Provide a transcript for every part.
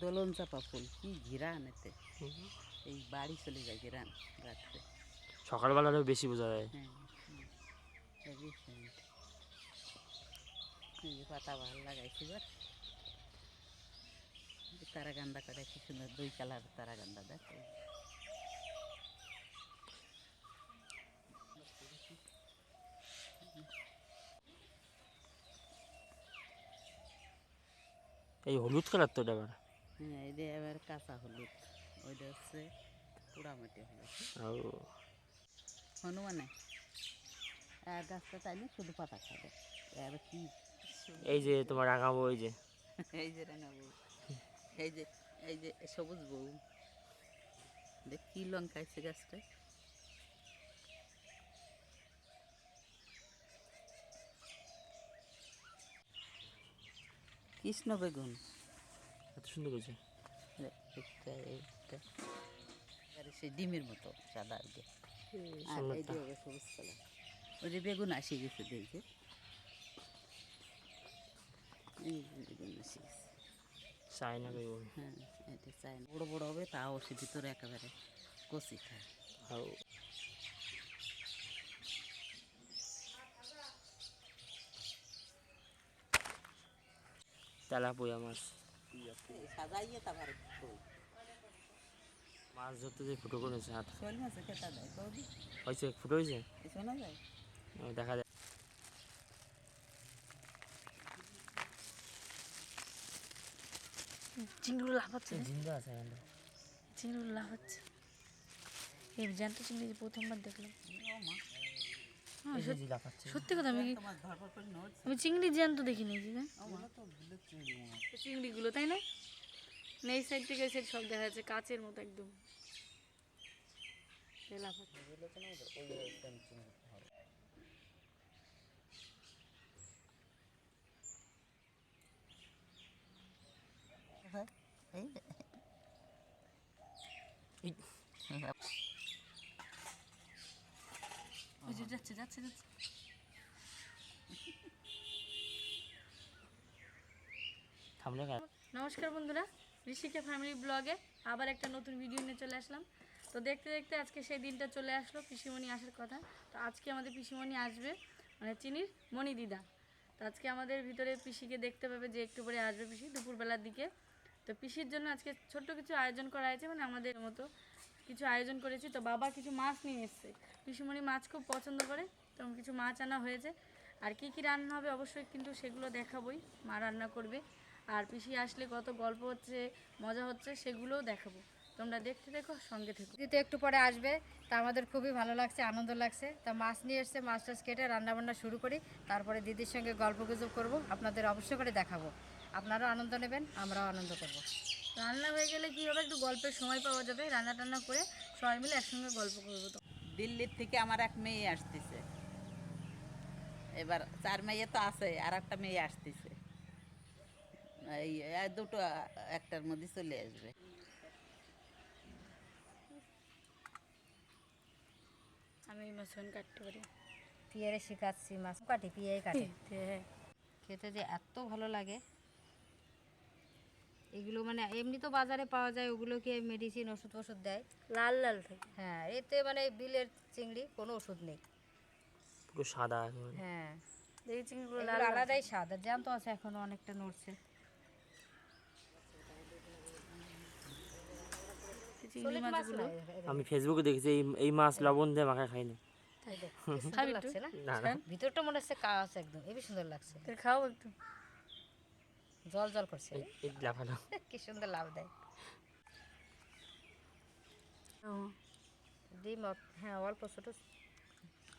দোলন চাপা ফুল কি ঘিরান এতে। এই বাড়ি চলে যায় ঘিরান রাত্রে। সকালবেলা বেশি বোঝা যায়। হ্যাঁ পাতা ভালো লাগাইছি এবার। তারা গান্দা কাটা কি সুন্দর দুই কালার তারা গান্দা দেখ। এই। হলুদ কালার তো এটা হ্যাঁ এই যে এবার কাঁচা হলুদ ওইটা হচ্ছে পোড়ামাটি হলুদ। হনুমানে আর গাছটা চাইলে শুধু পাতা খাবে। এবার কি? এই যে তোমার রাঙাবো এই যে। এই যে রাঙা বউ এই যে এই যে সবুজ বউ। দেখ কি লঙ্কা আছে গাছটা কৃষ্ণ বেগুন। এত সুন্দর হয়েছে। দেখ, একটা একটা আর সে ডিমের মতো সাদা আর এই সবুজ কালার ওই যে বেগুন আসে গেছে দেখছে এই যে বেগুন আসে গেছে। চায়না বেগুন। হ্যাঁ এটা বড়ো বড়ো হবে তাও সে ভিতরে একেবারে কষি খায়। তেলাপুয়া মাছ। সাজাইয়ে তারপর মাছ ধরতে যে ফুটো করেছে হাত? হয়েছে? ফুটো হয়েছে? শোনা যায়? দেখা যায়। চিংড়িগুলো লাফাচ্ছে। জিন্দা আছে এখানে চিংড়িগুলো লাফাচ্ছে। এই জ্যান্ত চিংড়ি প্রথমবার দেখলাম হ্যাঁ, এই যে জি লাফাচ্ছে সত্যি কথা আমি আমি চিংড়ি জ্যান্ত দেখিনি এই যে চিংড়িগুলো তাই না? না এই সাইড থেকে এই সাইড সব দেখা যাচ্ছে কাচের মতো একদম। এই এই ওই যে যাচ্ছে যাচ্ছে যাচ্ছে। নমস্কার বন্ধুরা ঋষিকা ফ্যামিলি ব্লগে আবার একটা নতুন ভিডিও নিয়ে চলে আসলাম। তো দেখতে দেখতে আজকে সেই দিনটা চলে আসলো পিসিমণি আসার কথা। তো আজকে আমাদের পিসিমণি আসবে মানে চিনির মণি দিদা। তো আজকে আমাদের ভিতরে পিসিকে দেখতে পাবে যে একটু পরে আসবে পিসি দুপুরবেলার দিকে। তো পিসির জন্য আজকে ছোট্ট কিছু আয়োজন করা হয়েছে মানে আমাদের মতো কিছু আয়োজন করেছি। তো বাবা কিছু মাছ নিয়ে এসছে। পিসিমণি মাছ খুব পছন্দ করে তো কিছু মাছ আনা হয়েছে। আর কি কি রান্না হবে অবশ্যই কিন্তু সেগুলো দেখাবই মা রান্না করবে। আর পিসি আসলে কত গল্প হচ্ছে মজা হচ্ছে সেগুলোও দেখাবো। তোমরা দেখতে দেখো সঙ্গে থেকো। দিদি তো একটু পরে আসবে তা আমাদের খুবই ভালো লাগছে আনন্দ লাগছে। তা মাছ নিয়ে এসছে মাছ টাছ কেটে রান্নাবান্না শুরু করি তারপরে দিদির সঙ্গে গল্প গুজব করব আপনাদের অবশ্যই করে দেখাবো। আপনারাও আনন্দ নেবেন আমরাও আনন্দ করব। রান্না হয়ে গেলে কি হবে একটু গল্পের সময় পাওয়া যাবে রান্না টান্না করে সবাই মিলে একসঙ্গে গল্প করব তো। দিল্লির থেকে আমার এক মেয়ে আসতেছে। এবার চার মেয়ে তো আছে আর একটা মেয়ে আসতেছে। এই দুটো একটার মধ্যে চলে আসবে। আমি মাছন কাটতে পারি। পিয়ারে শিখাচ্ছি মাছ কাটি পিয়াই কাটি। হ্যাঁ। খেতে যে এত ভালো লাগে। এগুলো মানে এমনি তো বাজারে পাওয়া যায় ওগুলোকে মেডিসিন ওষুধ ওষুধ দেয়? লাল লাল থাকে। হ্যাঁ এতে মানে বিলের চিংড়ি কোনো ওষুধ নেই। পুরো সাদা হ্যাঁ। দেখি চিংড়িগুলো লাল আলাদাই আর জ্যান্ত আছে এখনও অনেকটা নড়ছে। চিংড়ি মাছগুলো? আমি ফেসবুকে দেখেছি এই এই মাছ লবণ দিয়ে মাখা না? না না। ভিতরটা মনে হচ্ছে কাজ একদম হেবি সুন্দর লাগছে। খাও একটু। জল জল করছে। লাফানো কি সুন্দর লাভ দেয়। ও, ডিম অল্প- হ্যাঁ অল্প ছোট।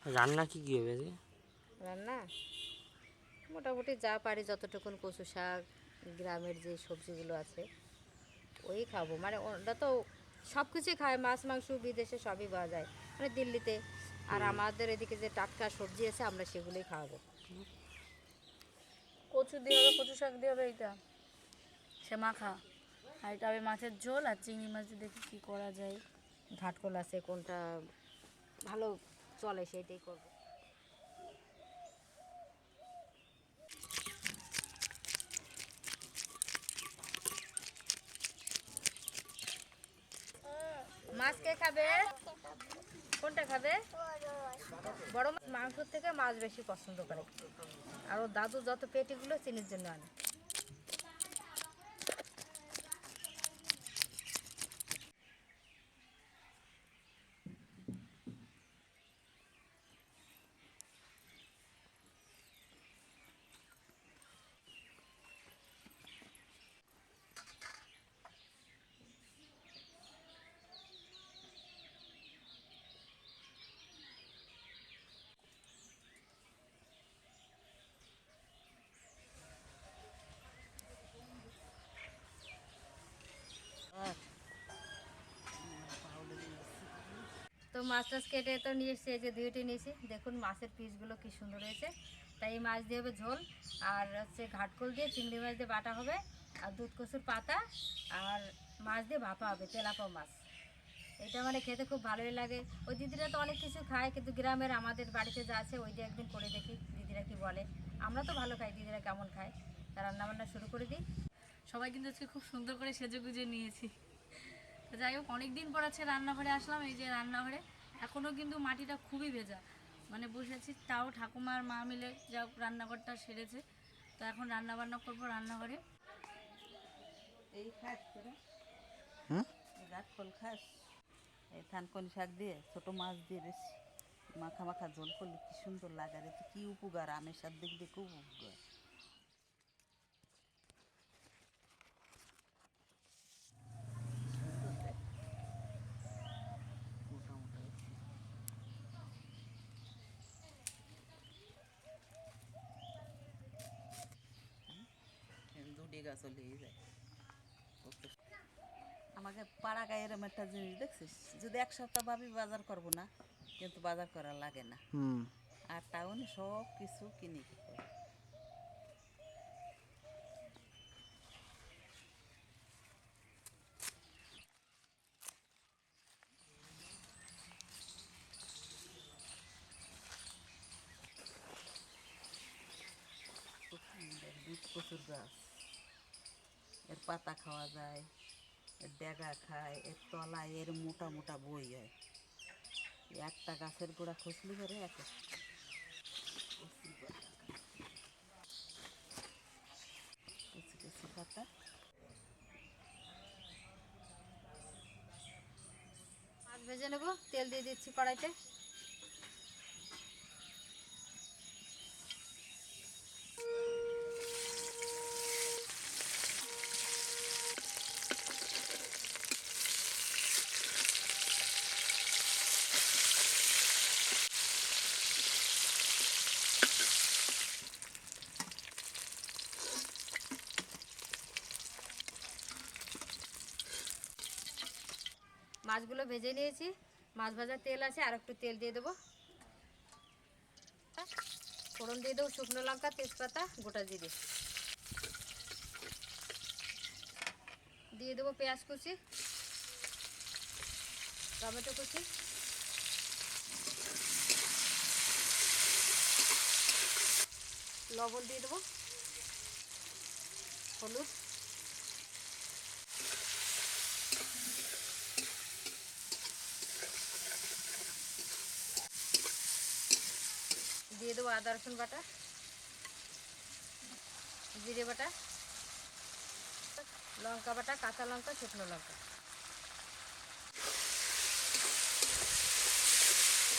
রান্না কি কি হবে রান্না? মোটামুটি যা পারি যতটুকুন কচু শাক গ্রামের যে সবজিগুলো আছে ওই খাব। মানে ওটা তো সব কিছুই খায় মাছ মাংস বিদেশে সবই পাওয়া যায়। মানে দিল্লিতে আর আমাদের এদিকে যে টাটকা সবজি আছে আমরা সেগুলোই খাওয়াবো। কচু দিয়ে হবে কচু শাক দিয়ে হবে এইটা। সে মাখা। আর এটা হবে মাছের ঝোল আর চিংড়ি মাছ দিয়ে দেখি কী করা যায়। ঘাটকল আছে কোনটা ভালো চলে সেটাই করব। মাছ কে খাবে? কোনটা খাবে? বড় মাংস থেকে মাছ বেশি পছন্দ করে। আর ওর দাদু যত পেটিগুলো চিনির জন্য আনে। মাছ টাছ কেটে তো নিয়ে এসেছি যে দুইটি নিয়েছি। দেখুন মাছের পিসগুলো কি সুন্দর হয়েছে। তাই এই মাছ দিয়ে হবে ঝোল, আর হচ্ছে ঘাটকোল দিয়ে, চিংড়ি মাছ দিয়ে বাটা হবে, আর দুধ কচুর পাতা, আর মাছ দিয়ে ভাপা হবে তেলাপা মাছ। এটা মানে খেতে খুব ভালোই লাগে। ওই দিদিরা তো অনেক কিছু খায়, কিন্তু গ্রামের আমাদের বাড়িতে যা আছে, ওই দিয়ে একদিন করে দেখি, দিদিরা কি বলে। আমরা তো ভালো খাই, দিদিরা কেমন খায়। তা রান্নাবান্না শুরু করে দিই। সবাই কিন্তু আজকে খুব সুন্দর করে সেজে গুজে নিয়েছি। যাই হোক অনেক দিন পর আছে রান্নাঘরে আসলাম এই যে রান্নাঘরে। এখনও কিন্তু মাটিটা খুবই ভেজা। মানে বসেছি তাও ঠাকুমা আর মা মিলে যা হোক রান্নাঘরটা সেরেছে। তো এখন রান্না বান্না করব রান্নাঘরে। এই খাস গাছ ফল খাস। এই থানকনি শাক দিয়ে ছোট মাছ দিয়ে বেশি মাখা মাখা ঝোল করলে কি সুন্দর লাগে আর এতে কি উপকার আমের সাথে দেখবে খুব উপকার মোটা মোটা হয়েছে। চলে যায় আমাকে পাড়া গায়ে এরম একটা জিনিস দেখছিস? যদি এক সপ্তাহ ভাবি বাজার করব না কিন্তু বাজার করা লাগে না। আর টাউনে সব কিছু কিনে খেতে হয়। খুব সুন্দর দুধ কচুর গাছ এর এর ডেগা খায়, এর তলায় এর মোটা মোটা বই হয়। একটা গাছের গোড়া খসলি করে এক ভেজে নেব, তেল দিয়ে দিচ্ছি কড়াইতে। মাছগুলো ভেজে নিয়েছি। মাছ ভাজার তেল আছে, আর একটু তেল দিয়ে দেবো। ফোড়ন দিয়ে দেবো শুকনো লঙ্কা, তেজপাতা, গোটা জিরে। দিয়ে দেবো পেঁয়াজ কুচি, টমেটো কুচি। লবণ দিয়ে দেবো। হলুদ দিয়ে দেবো আদা, রসুন বাটা, জিরে বাটা, লঙ্কা বাটা, কাঁচা লঙ্কা, শুকনো লঙ্কা।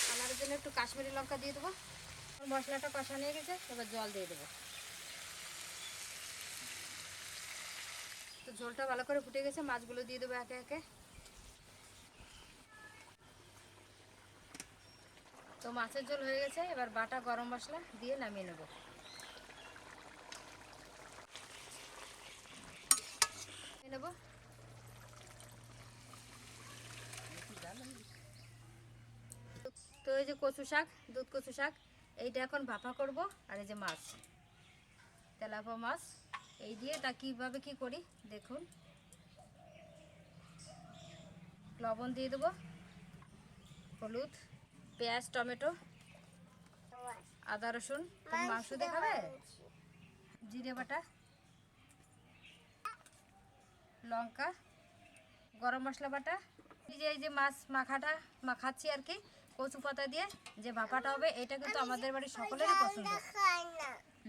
কালারের জন্য একটু কাশ্মীরি লঙ্কা দিয়ে দেবো। মশলাটা কষা নিয়ে গেছে, এবার জল দিয়ে দেবো। তো ঝোলটা ভালো করে ফুটে গেছে, মাছগুলো দিয়ে দেবো একে একে। মাছের ঝোল হয়ে গেছে, এবার বাটা গরম মশলা দিয়ে নামিয়ে নেব। নেব। তো এই যে কচু শাক, দুধ কচু শাক, এইটা এখন ভাপা করব, আর এই যে মাছ। তেলাপা মাছ, এই দিয়ে তা কীভাবে কি করি, দেখুন। লবণ দিয়ে দেবো, হলুদ। পেঁয়াজ টমেটো আদা রসুন। তুমি মাংস দিয়ে খাবে জিরে বাটা লঙ্কা গরম মশলা বাটা। এই যে এই যে মাছ মাখাটা মাখাচ্ছি আর কি কচু পাতা দিয়ে যে ভাপাটা হবে এটা কিন্তু আমাদের বাড়ির সকলেরই পছন্দ।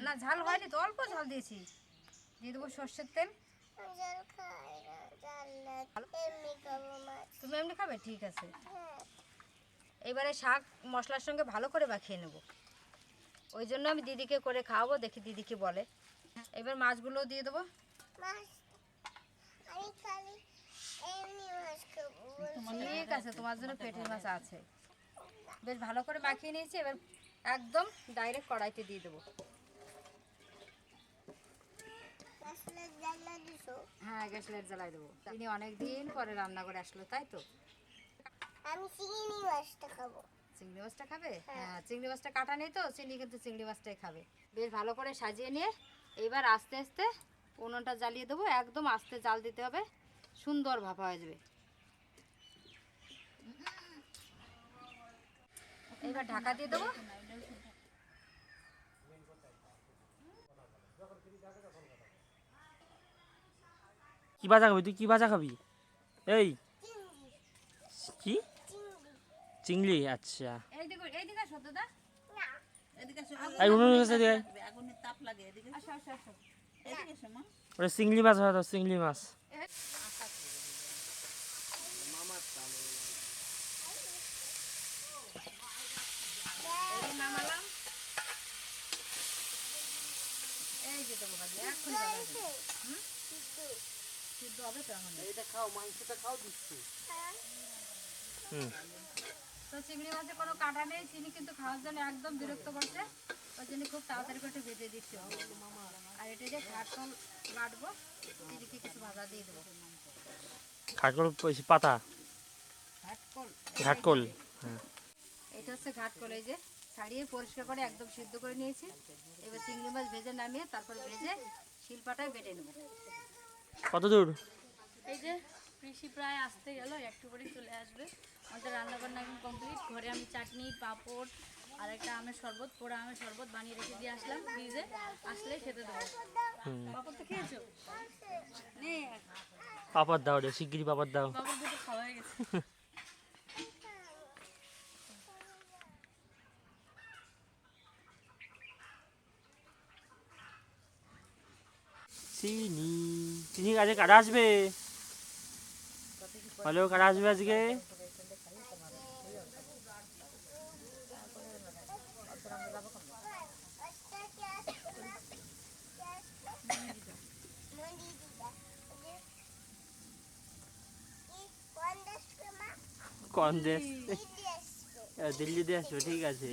না। ঝাল হয়নি তো অল্প ঝাল দিয়েছি। দিয়ে দেবো সর্ষের তেল। তুমি এমনি খাবে? ঠিক আছে। এবারে শাক মশলার সঙ্গে ভালো করে মাখিয়ে নেব। ওই জন্য আমি দিদিকে করে খাওয়াবো দেখি দিদি কি বলে। এবার মাছগুলো দিয়ে দেবো। ঠিক আছে তোমার জন্য পেটের মাছ আছে। বেশ ভালো করে মাখিয়ে নিয়েছি এবার একদম ডাইরেক্ট কড়াইতে দিয়ে দেবো। হ্যাঁ গ্যাস লাইট জ্বালাই দেবো। তিনি অনেক দিন পরে রান্না করে আসলো তাই তো? আমি চিংড়ি মাছটা খাব। চিংড়ি মাছটা খাবে? হ্যাঁ। চিংড়ি মাছটা কাটা নেই তো চিনি কিন্তু চিংড়ি মাছটাই খাবে। বেশ ভালো করে সাজিয়ে নিয়ে এবার আস্তে আস্তে উনুনটা জ্বালিয়ে দেবো একদম আস্তে জাল দিতে হবে সুন্দর ভাপা হয়ে যাবে। এবার ঢাকা দিয়ে দেবো। কি ভাজা খাবি? তুই কি ভাজা খাবি? এই। এসো মা। ওটা চিংড়ি মাছ হয় তো চিংড়ি মাছ। এই নামালাম এই যে দেবো ভাজি এখন সিদ্ধ হবে হুম। তো চিংড়ি মাছে কোনো কাটা নেই চিনি কিন্তু খাওয়ার জন্য একদম বিরক্ত করছে। ওই জন্য খুব তাড়াতাড়ি করে ভেজে দিচ্ছি। আর এটা যে ঘাটকল বাটবো দিদিকে কিছু ভাজা দিয়ে দেবো। ঘাটকল পাতা? ঘাটকল ঘাটকল হ্যাঁ। এটা হচ্ছে ঘাটকল এই যে ছাড়িয়ে পরিষ্কার করে একদম সিদ্ধ করে নিয়েছি। এবার চিংড়ি মাছ ভেজে নামিয়ে তারপর ভেজে শিলপাটায় বেটে নেব। কত দূর এই যে কৃষি প্রায় আসতে গেল একটু পরেই চলে আসবে। আমাদের রান্না বান্না এখন কমপ্লিট ঘরে আমি চাটনি পাঁপড় আর একটা আমের শরবত পোড়া আমের শরবত বানিয়ে রেখে দিয়ে আসলাম ফ্রিজে আসলে খেতে দেবো। পাঁপড় তো খেয়েছো? নে পাপড় দাও রে শিগগিরি পাপড় দাও। পাঁপড় দুটো খাওয়া হয়ে গেছে। চিনি। চিনি আজকে কারা আসবে? হ্যালো কারা আসবে আজকে? কোন দেশ আহ, দিল্লি দিয়ে আসবে ঠিক আছে।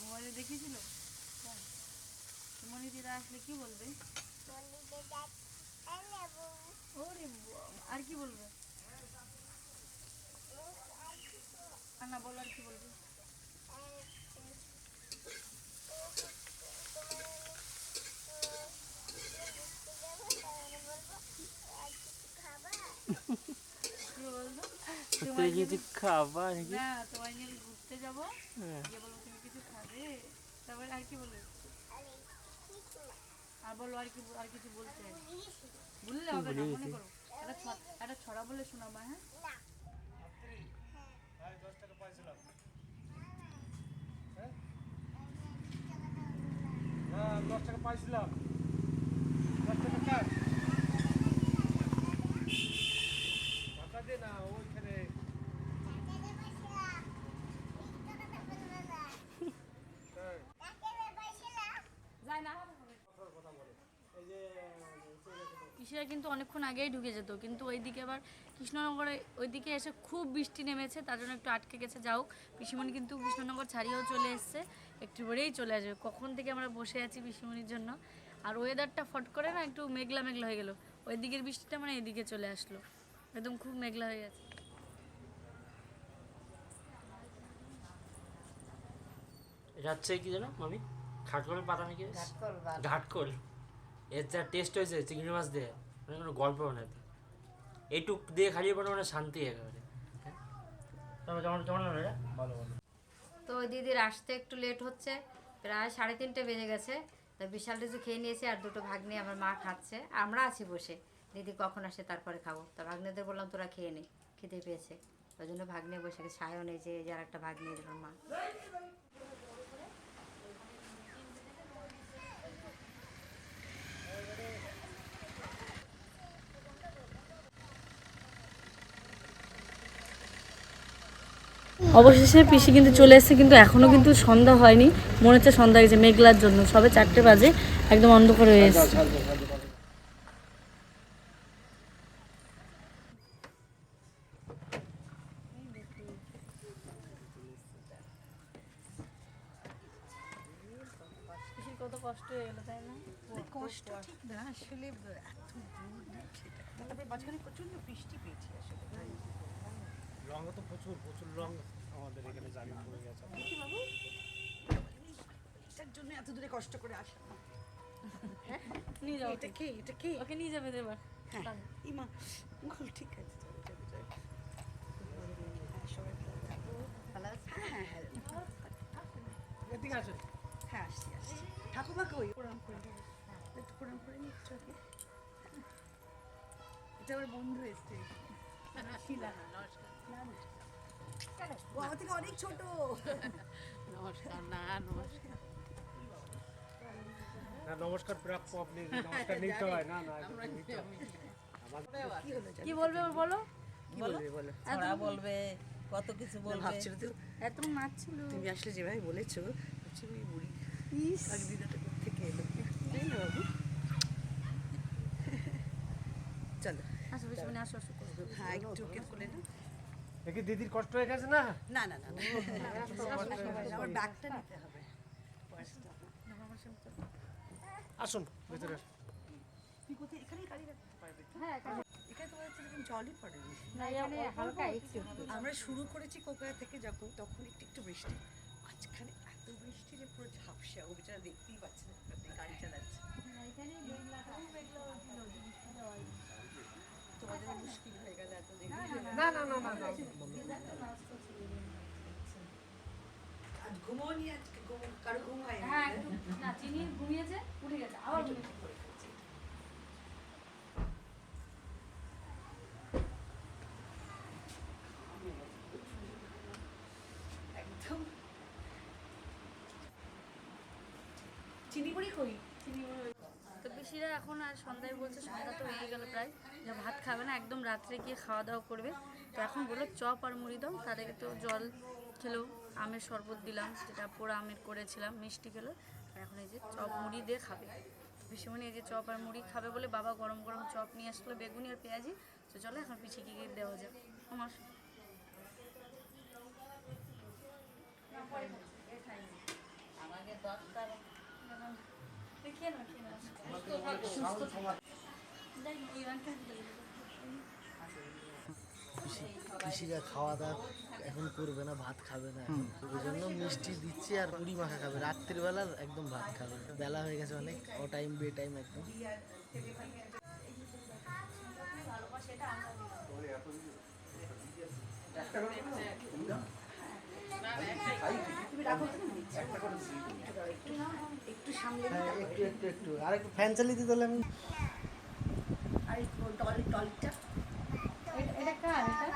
মোবাইলে দেখছিলাম মোবাইলে দিদা আসলে কি বলবে? মন্দিরে আর কি বলবে? না বলো আর কি বলবে? তুই কিছু খাবার নাকি? না তোমায় নিয়ে ঘুরতে যাব। হ্যাঁ। গিয়ে বলব তুমি কিছু খাবে? তারপরে আর কি বলবে? আর বলো আর কি আর কিছু বলতে বললে হবে না মনে করো। একটা ছ- একটা ছড়া বলে শোনাবো হ্যাঁ? হ্যাঁ দশ টাকা পাইছিলাম। দশ টাকা কার টাকা দে না ওইখানে যায় না পিসিরা কিন্তু অনেকক্ষণ আগেই ঢুকে যেত। কিন্তু ওইদিকে আবার কৃষ্ণনগরে ওইদিকে এসে খুব বৃষ্টি নেমেছে তার জন্য একটু আটকে গেছে। যাও পিসিমণি কিন্তু কৃষ্ণনগর ছাড়িয়েও চলে এসছে। একটু পরেই চলে আসবে। কখন থেকে আমরা বসে আছি পিসিমণির জন্য? আর ওয়েদারটা ফট করে না একটু মেঘলা মেঘলা হয়ে গেল। ওই দিকের বৃষ্টিটা মানে এদিকে চলে আসলো। একদম খুব মেঘলা হয়ে গেছে। হচ্ছে কি জানো মামি? ঘাটকলের পাতা নাকি? ঘাটকল ঘাটকল। এর যা টেস্ট হয়েছে চিংড়ি মাছ দিয়ে। কোনো গল্প না এইটুক দিয়ে খালিয়ে পরে মানে শান্তি একেবারে। হ্যাঁ? তবে কেমন কেমন ভালো ভালো। তো দিদির আসতে একটু লেট হচ্ছে, প্রায় সাড়ে তিনটে বেজে গেছে। তো বিশাল কিছু খেয়ে নিয়েছি আর দুটো ভাগ্নি আমার মা খাচ্ছে। আমরা আছি বসে। দিদি কখন আসে তারপরে খাব। তো ভাগ্নেদের বললাম তোরা খেয়ে নে খেতে পেয়েছে। ওই জন্য ভাগ্নে বসে সায়ন এই যে যার একটা ভাগ্নে দিল মা। অবশেষে পিসি কিন্তু চলে এসেছে কিন্তু এখনও কিন্তু সন্ধ্যা হয়নি। মনে হচ্ছে সন্ধ্যা হয়েছে মেঘলার জন্য। সবে চারটে বাজে একদম অন্ধকার হয়ে এসেছে। কত কষ্ট হয়ে তাই না? কষ্ট ঠিক না আসলে এত দূর না সেটা তারপরে মাঝখানে প্রচণ্ড বৃষ্টি পেয়েছি আসলে রঙ তো প্রচুর প্রচুর রঙ। আমাদের এখানে জারি পড়ে গেছে। এটার জন্য এত দূরে কষ্ট করে আসা। নিয়ে যাও এটা কে? এটা কে? ওকে নিয়ে যাবে এবার হ্যাঁ ইমা। ঠিক আছে চলো চলো চলো। হ্যাঁ সবাই ভালো থাকো। ভালো আছে? হ্যাঁ হ্যাঁ এদিকে আসুন হ্যাঁ আসছি আসছি। ঠাকুমাকে ওই প্রণাম করে দিই। একটু প্রণাম করে একটু এটা আমার বন্ধু এসছে। শিলা। না নমস্কার। থেকে অনেক ছোট। নমস্কার না নমস্কার। না নমস্কার প্রাপ্য আপনি নমস্কার নিতে হয়। না না এটা নিতে হয়। কি বলবে বলো? বলো। ছড়া বলবে কত কিছু বলবে। ভাবছিল তো। এত নাচছিল। তুমি আসলে যেভাবে বলেছ ওই বুড়ি। এক দিদাটা থেকে এলো? তাই না বাবু। চলো। আসো বেশি মানে আসো আসো হ্যাঁ একটু কোলে না দেখি দিদির কষ্ট হয়ে গেছে না? না না না আমার ব্যাগটা নিতে হবে। আসুন ভেতরে তুই কোথায়? এখানেই গাড়ি রাখতে পারবে হ্যাঁ এখানে। জলই পড়েনি এখানে হালকা একটু আমরা শুরু করেছি কোকড়া থেকে যখন তখন একটু একটু বৃষ্টি। মাঝখানে এত বৃষ্টি যে পুরো ঝাপসা ও বেচারা দেখতেই পাচ্ছে না গাড়ি চালাচ্ছে। মুশকিল হয়ে গেল এত দেখে না না না না। না ঘুমোনি আজকে কারও ঘুম হয় হ্যাঁ একটু না চিনি ঘুমিয়েছে উঠে গেছে আবার ঘুমিয়েছে একদম। চিনি বুড়ি কই? পিসিরা এখন আর সন্ধ্যায় বলছে সন্ধ্যা তো হয়ে গেল প্রায়। যে ভাত খাবে না একদম রাত্রে গিয়ে খাওয়া দাওয়া করবে। তো এখন বলল চপ আর মুড়ি দাও তাদেরকে তো জল খেলো আমের শরবত দিলাম যেটা পোড়া আমের করেছিলাম মিষ্টি খেলো। এখন এই যে চপ মুড়ি দিয়ে খাবে। পিসিমণি এই যে চপ আর মুড়ি খাবে বলে বাবা গরম গরম চপ নিয়ে আসলো বেগুনি আর পেঁয়াজি। তো চলো এখন পিছিয়ে গিয়ে দেওয়া যাক। আমার নাও, পিসিরা খাওয়া দাওয়া এখন করবে না ভাত খাবে না ওই জন্য মিষ্টি দিচ্ছি আর পুরি মাখা খাবে। রাত্রিবেলা একদম ভাত খাবে। বেলা হয়ে গেছে অনেক ও টাইম বে টাইম একদম। একটু সামনে হ্যাঁ একটু একটু একটু। আর একটু ফ্যান চালিয়ে দিতে হলে আমি আর একটু টলি টলিটা। এটা কার? এটা?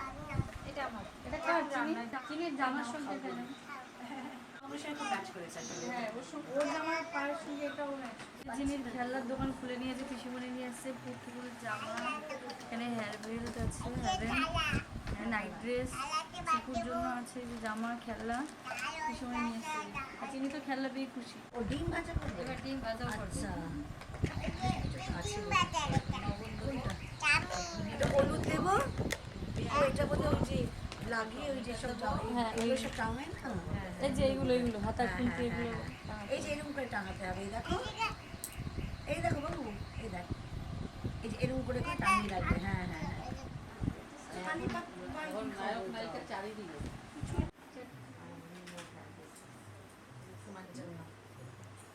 এটা কার? চিনি চিনির জামার সঙ্গে ফেলে আমার সঙ্গে খুব ম্যাচ করেছে আসলে হ্যাঁ ম্যাচ চিনির খেলনার দোকান খুলে নিয়েছে পিসিমণি নিয়ে এসছে পুতুল জামা এখানে হেয়ার বেল্ট আছে হ্যাঁ নাইট ড্রেস জন্য আছে যে জামা নিয়ে পেয়ে খুশি। ও ডিম ভাজা করবে? এবার টিম বাজাও করছে এটা হলুদ দেবো। এটা ওই যে লাগিয়ে ওই যে সব হ্যাঁ, এগুলো সব টাঙায় না এই যে এইগুলো এইগুলো হাতার খুলতে এগুলো। এই যে এরকম করে টাঙাতে হবে এই দেখো। এই দেখো বাবু এই দেখ। এই যে এরকম করে করে টাঙিয়ে রাখবে হ্যাঁ হ্যাঁ হ্যাঁ। পানি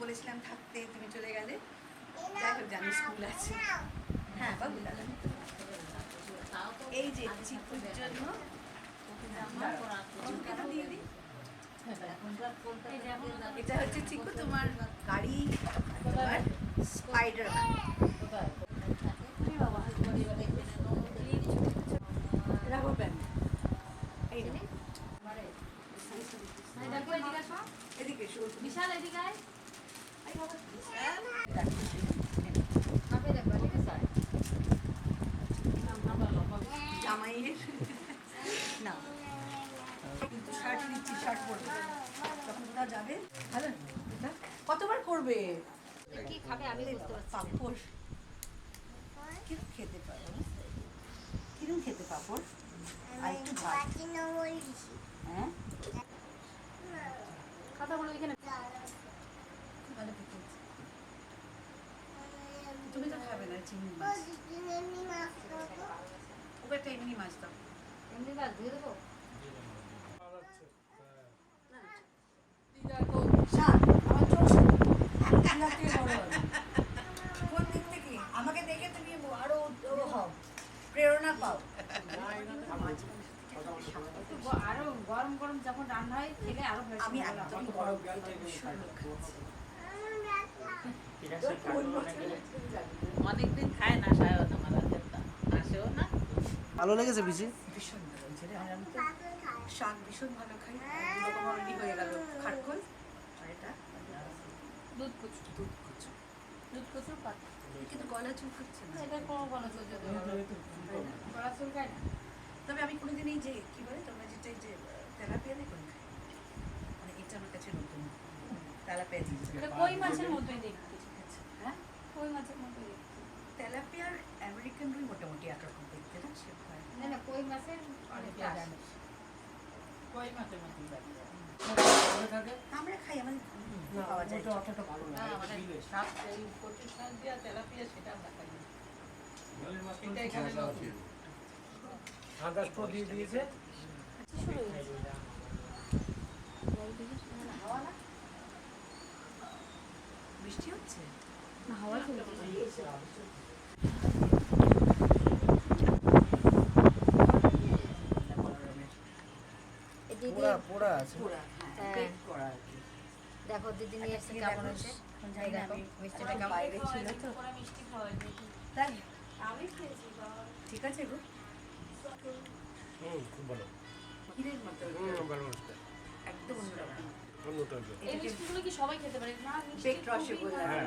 বলেছিলাম থাকতে তুমি চলে গেলে। জানি স্কুল আছে। হ্যাঁ বাবু, দাদা। এই যে চিকুর জন্য এটা হচ্ছে চিকু, তোমার গাড়ি তোমার স্পাইডার রাবার ব্যান্ড এই নাও। দেখো এদিকে আসো এদিকে শুরু করি। বিশাল এদিকে। জামাইয়ের না কিন্তু শার্ট নিচ্ছি শার্ট পরবে কোথাও যাবে ভালো কতবার করবে কি খাবে? আমি বুঝতে। পাপড় কিরম খেতে পারো কিরম খেতে পাপড়? আর একটু ভাত হ্যাঁ? খাতাগুলো এখানে। তুমি তো খাবে না চিংড়ি মাছ ওকে একটা এমনি মাছ দাও এমনি বাস ধুয়ে দেবো আমাকে দেখে তুমি আরও হও প্রেরণা পাও আরও গরম গরম যখন রান্না হয় খেলে আরও ভালো আমি একদম গরম অনেকদিন খায় না সায়ন আমার হাতেরটা আসেও না। ভালো লেগেছে পিসি? ভীষণ ভালো হয়েছে আর আমি তো শাক ভীষণ ভালো খাই। অলরেডি হয়ে গেল খাটকল আর এটা? দুধ কুচু। দুধ কুচু। দুধ কুচু পাত কিন্তু গলা চুলকাচ্ছে না। এটা কোনো কোনো চলছে গলা চুলকায় না? তবে আমি কোনোদিন এই যে কি বলে তোমরা যেটা এই যে তেলাপিয়া দিয়ে করে মানে এটা আমার কাছে নতুন। তেলাপিয়া জিনিস। কই মাছের মতোই দেখতে? হ্যাঁ? কই মাছের মতোই দেখতে? তেলাপিয়ার আমেরিকান রুই মোটামুটি একরকম দেখতে না সে না না কই মাছের অনেকটা জানি। কই মাছের লাগে আমরা খাই আমাদের পাওয়া যায়। না মানে সাপ তেলাপিয়া সেটা আমরা খাই না। তো দিয়ে দিয়েছে। বৃষ্টি হচ্ছে? পোড়া আছে। হ্যাঁ। হ্যাঁ। bake আর কি। দেখো দিদি নিয়ে এসছে কেমন হয়েছে? না মিষ্টিটা কেমন? ছিল তো। তাই? আমি খেয়েছি ঠিক আছে গো। হুম খুব ভালো ক্ষীরের মতো হুম ভালো একদম অন্যরকম এই মিষ্টিগুলো কি সবাই খেতে পারে না মিষ্টি রসগোল্লা হ্যাঁ।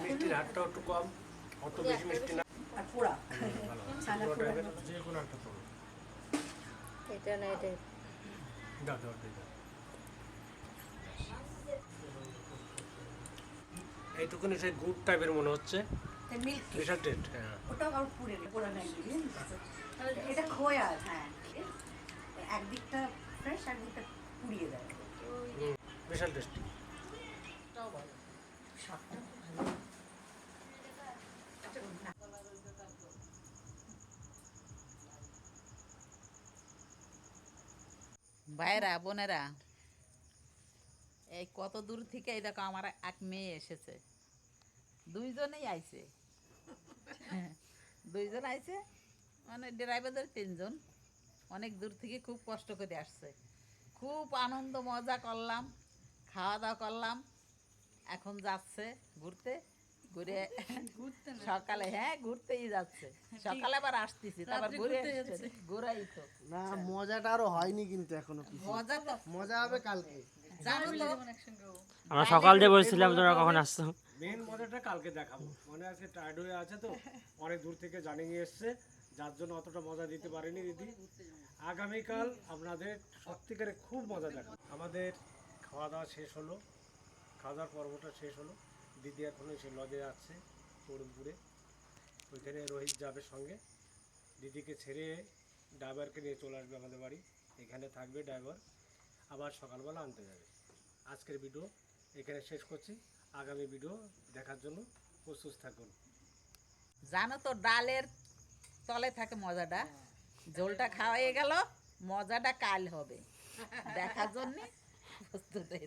মিষ্টির হারটাও একটু কম অত বেশি মিষ্টি না আর পোড়া ছানা পোড়া যে কোনো একটা তো এটা না এটা দাও দাও দাও দাও। এইটুকুনি সেই গুড় টাইপের মনে হচ্ছে মিল্ক হ্যাঁ ওটাও আবার পুড়ে পোড়া নাই এটা খোয়া হ্যাঁ একদিকটা ফ্রেশ একদিকটা পুড়িয়ে দেয় বিশাল টেস্টি শাকটা ভালো। ভাইয়েরা বোনেরা এই কত দূর থেকে এই দেখো আমার এক মেয়ে এসেছে। দুইজনেই আইছে। দুইজন আইছে মানে ড্রাইভারদের তিনজন। অনেক দূর থেকে খুব কষ্ট করে আসছে। খুব আনন্দ মজা করলাম খাওয়া দাওয়া করলাম। এখন যাচ্ছে ঘুরতে ঘুরে সকালে হ্যাঁ ঘুরতেই যাচ্ছে। সকালে আবার আসতেছি তারপর ঘুরে এসছে। ঘুরাই তো। না মজাটা আরও হয়নি কিন্তু এখনও মজা তো মজা হবে কালকে। আমরা সকাল দিয়ে বলছিলাম তোরা কখন আসছো। মেন মজাটা কালকে দেখাবো। মানে আজকে টায়ার্ড হয়ে আছে তো? অনেক দূর থেকে জানিয়ে এসছে। যার জন্য অতটা মজা দিতে পারেনি দিদি। আগামীকাল আপনাদের সত্যিকারে খুব মজা দেখাবো। আমাদের খাওয়া দাওয়া শেষ হলো খাওয়া দাওয়ার পর্বটা শেষ হলো। দিদি এখন সে লজে আছে তরুণপুরে ওইখানে রোহিত যাবে সঙ্গে। দিদিকে ছেড়ে ড্রাইভারকে নিয়ে চলে আসবে আমাদের বাড়ি। এখানে থাকবে ড্রাইভার আবার সকালবেলা আনতে যাবে। আজকের ভিডিও এখানে শেষ করছি। আগামী ভিডিও দেখার জন্য প্রস্তুত থাকুন। জানো তো ডালের তলে থাকে মজাটা। ঝোলটা খাওয়াই গেল মজাটা কাল হবে। দেখার জন্যে প্রস্তুত হয়ে